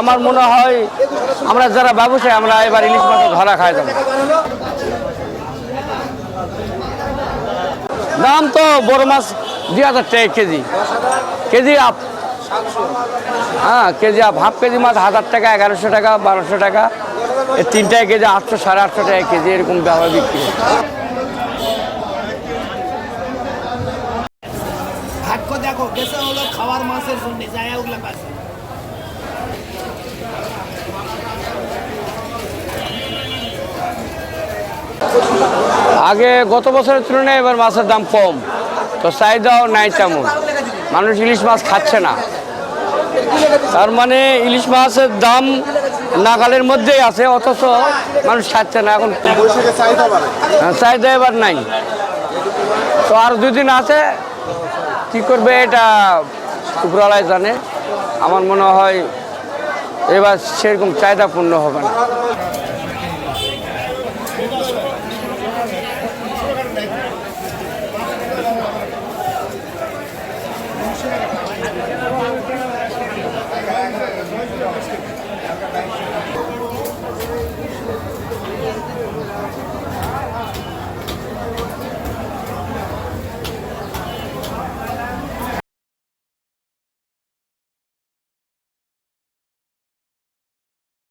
আমার মনে হয় আমরা যারা ব্যবসায়ী, আমরা এবার ইলিশ মাছ ধরা খাই যাব দাম তো বড় মাছ দুই হাজার টাকা কেজি। কেজি আপ হ্যাঁ কেজি আপ হাফ কেজি মাছ হাজার টাকা, এগারোশো টাকা, বারোশো টাকা। তিনটায় কেজি আটশো, সাড়ে আটশো টাকা কেজি এরকম ব্যবহার বিক্রি দেখো খাওয়ার মাছের যায় আগে গত বছরের তুলনায় এবার মাছের দাম কম। তো চাহিদাও নাই তেমন। মানুষ ইলিশ মাছ খাচ্ছে না। তার মানে ইলিশ মাছের দাম নাগালের মধ্যেই আছে অথচ মানুষ খাচ্ছে না এখন। চাহিদা হ্যাঁ, চাহিদা এবার নাই। তো আর দুই দিন আছে কি করবে এটা উপরালায় জানে। আমার মনে হয় এবার সেরকম চাহিদা পূর্ণ হবে না।